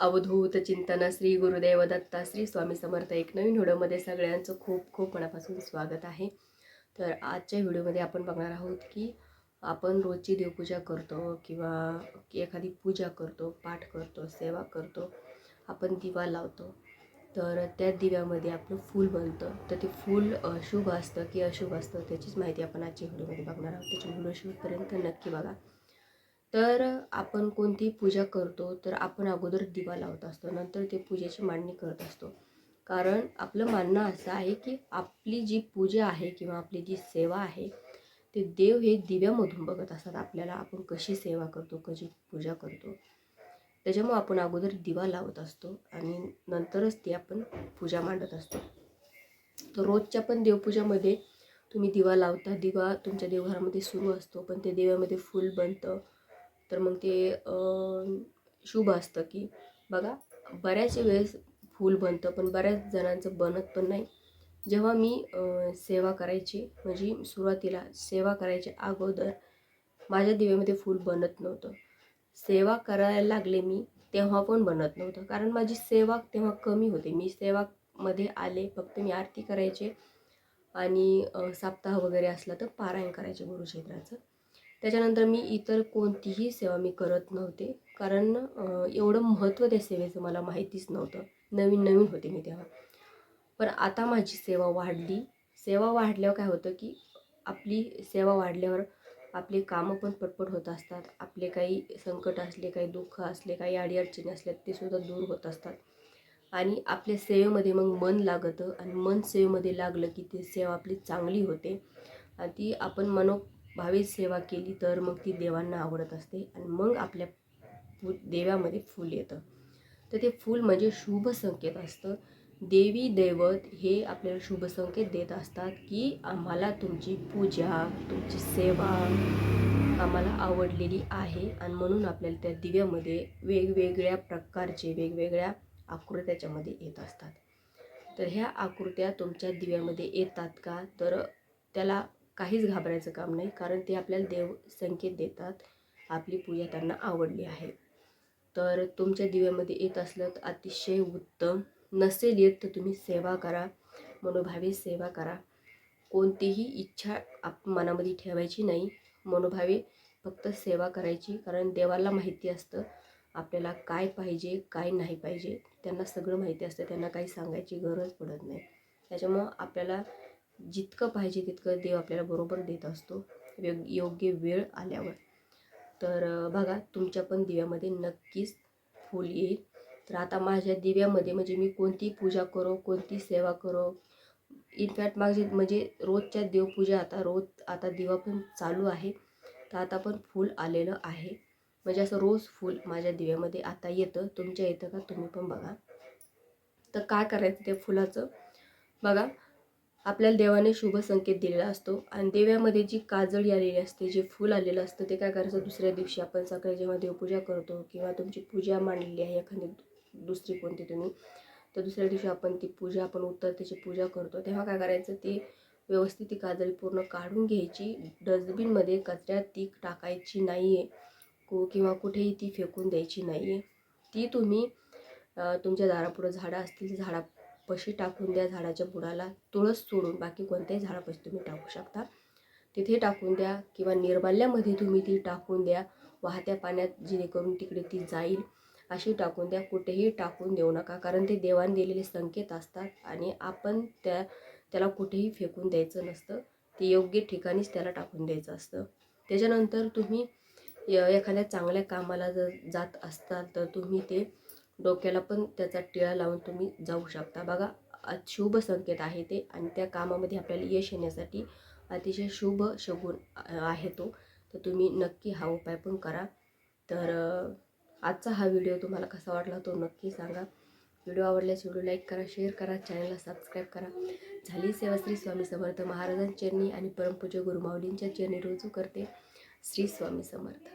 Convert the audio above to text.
अवधूत चिंतन श्री गुरुदेव दत्ता श्री स्वामी समर्थ एक नवीन व्हिडिओमध्ये सगळ्यांचं खूप खूप मनापासून स्वागत आहे. तर आजच्या व्हिडिओमध्ये आपण बघणार आहोत की आपण रोजची देवपूजा करतो किंवा एखादी पूजा करतो पाठ करतो सेवा करतो आपण दिवा लावतो. तर त्या दिव्यामध्ये आपलं फूल बनतं. तर ते फूल शुभ असतं की अशुभ असतं त्याचीच माहिती आपण आजच्या व्हिडिओमध्ये बघणार आहोत. त्याची व्हिडिओ शेवटपर्यंत नक्की बघा. तर आपण कोणती पूजा करतो तर आपण अगोदर दिवा लावत असतो नंतर ते पूजेची मांडणी करत असतो. कारण आपलं मानणं असं आहे की आपली जी पूजा आहे किंवा आपली जी सेवा आहे ते देव हे दिव्यामधून बघत असतात आपल्याला आपण कशी सेवा करतो कशी पूजा करतो. त्याच्यामुळं आपण अगोदर दिवा लावत असतो आणि नंतरच ती आपण पूजा मांडत असतो. तर रोजच्या पण देवपूजामध्ये तुम्ही दिवा लावता दिवा तुमच्या देवघरामध्ये सुरू असतो पण ते दिव्यामध्ये फूल बनतं तर मग ते शुभ असतं की बघा बऱ्याच वेळेस फूल बनतं पण बऱ्याच जणांचं बनत पण नाही. जेव्हा मी सेवा करायची म्हणजे सुरुवातीला सेवा करायच्या अगोदर माझ्या दिव्यामध्ये फूल बनत नव्हतं. सेवा करायला लागले मी तेव्हा पण बनत नव्हतं. कारण माझी सेवा तेव्हा कमी होते. मी सेवामध्ये आले फक्त मी आरती करायचे आणि सप्ताह वगैरे असला तर पारायण करायचे गुरुक्षेत्राचं. त्याच्यानंतर मी इतर कोणतीही सेवा मी करत नव्हते. कारण एवढं महत्त्व त्या सेवेचं मला माहितीच नव्हतं. नवीन नवीन होते मी तेव्हा. पण आता माझी सेवा वाढली. सेवा वाढल्यावर काय होतं की आपली सेवा वाढल्यावर आपली कामं पण पटपट होत असतात. आपले काही संकट असले काही दुःख असले काही अडीअडचणी असल्या ते सुद्धा दूर होत असतात. आणि आपल्या सेवेमध्ये मग मन लागतं. आणि मन सेवेमध्ये लागलं की ती सेवा आपली चांगली होते. आणि ती आपण मनो भावी सेवा केली तर मग ती देवांना आवडत असते आणि मग आपल्या फू देव्यामध्ये फूल येतं. तर ते फूल म्हणजे शुभ संकेत असतं. देवी दैवत हे आपल्याला शुभ संकेत देत असतात की आम्हाला तुमची पूजा तुमची सेवा आम्हाला आवडलेली आहे आणि म्हणून आपल्याला त्या दिव्यामध्ये वेगवेगळ्या प्रकारचे वेगवेगळ्या आकृत्या त्याच्यामध्ये येत असतात. तर ह्या आकृत्या तुमच्या दिव्यामध्ये येतात का? तर त्याला काहीच घाबरायचं काम नाही कारण ते आपल्याला देव संकेत देतात. आपली पूजा त्यांना आवडली आहे. तर तुमच्या दिव्यामध्ये येत असलं तर अतिशय उत्तम. नसेल येत तर तुम्ही सेवा करा. मनोभावे सेवा करा. कोणतीही इच्छा आप मनामध्ये ठेवायची नाही. मनोभावे फक्त सेवा करायची कारण देवाला माहिती असतं आपल्याला काय पाहिजे काय नाही पाहिजे. त्यांना सगळं माहिती असतं. त्यांना काही सांगायची गरज पडत नाही. त्याच्यामुळं आपल्याला जितकं पाहिजे तितकं देव आपल्याला बरोबर देत असतो. योग्य वेळ आल्यावर. तर बघा तुमच्या पण दिव्यामध्ये नक्कीच फूल येईल. तर आता माझ्या दिव्यामध्ये म्हणजे मी कोणती पूजा करो कोणती सेवा करो? इनफॅक्ट माझी म्हणजे रोजच्या देवपूजा आता रोज आता दिवा पण चालू आहे. तर आता पण फूल आलेलं आहे. म्हणजे असं रोज फूल माझ्या दिव्यामध्ये आता येतं. तुमच्या येतं का तुम्ही पण बघा. तर काय करायचं त्या फुलाचं? बघा आपल्याला देवाने शुभ संकेत दिलेला असतो. आणि देव्यामध्ये जी काजळी आलेली असते जे फूल आलेलं असतं ते काय करायचं? दुसऱ्या दिवशी आपण सकाळी जेव्हा देवपूजा करतो किंवा तुमची पूजा मांडलेली आहे एखादी दुसरी कोणती तुम्ही तर दुसऱ्या दिवशी आपण ती पूजा आपण उत्तर त्याची पूजा करतो. तेव्हा काय करायचं? ती व्यवस्थित ती काजळी पूर्ण काढून घ्यायची. डस्टबिनमध्ये कचऱ्यात ती टाकायची नाही आहे को किंवा कुठेही ती फेकून द्यायची नाही आहे ती तुम्ही तुमच्या दारापुढं झाडं असतील झाडा पशी टाकून द्या झाडाच्या बुडाला. तुळस सोडून बाकी कोणत्याही झाडापाशी तुम्ही टाकू शकता. तिथे टाकून द्या किंवा निर्माल्यामध्ये तुम्ही ती टाकून द्या. वाहत्या पाण्यात जेणेकरून तिकडे ती जाईल. अशी टाकून द्या. कुठेही टाकून देऊ नका. कारण ते देवाने दिलेले संकेत असतात आणि आपण त्या त्याला कुठेही फेकून द्यायचं नसतं. ते योग्य ठिकाणीच त्याला टाकून द्यायचं असतं. त्याच्यानंतर तुम्ही य- एखाद्या चांगल्या कामाला जर जात असताल तर तुम्ही ते डोक्याला पण त्याचा टिळा लावून तुम्ही जाऊ शकता. बघा शुभ संकेत आहे ते आणि त्या कामामध्ये आपल्याला यश येण्यासाठी अतिशय शुभ शगुन आहे तो. तर तुम्ही नक्की हा उपाय पण करा. तर आजचा हा व्हिडिओ तुम्हाला कसा वाटला तो नक्की सांगा. व्हिडिओ आवडल्यास व्हिडिओ लाईक करा शेअर करा चॅनलला सबस्क्राईब करा. झाली सेवा श्री स्वामी समर्थ महाराजांच्या चरणी आणि परमपूज्य गुरुमाऊलींच्या चरणी रुजू करते श्री स्वामी समर्थ.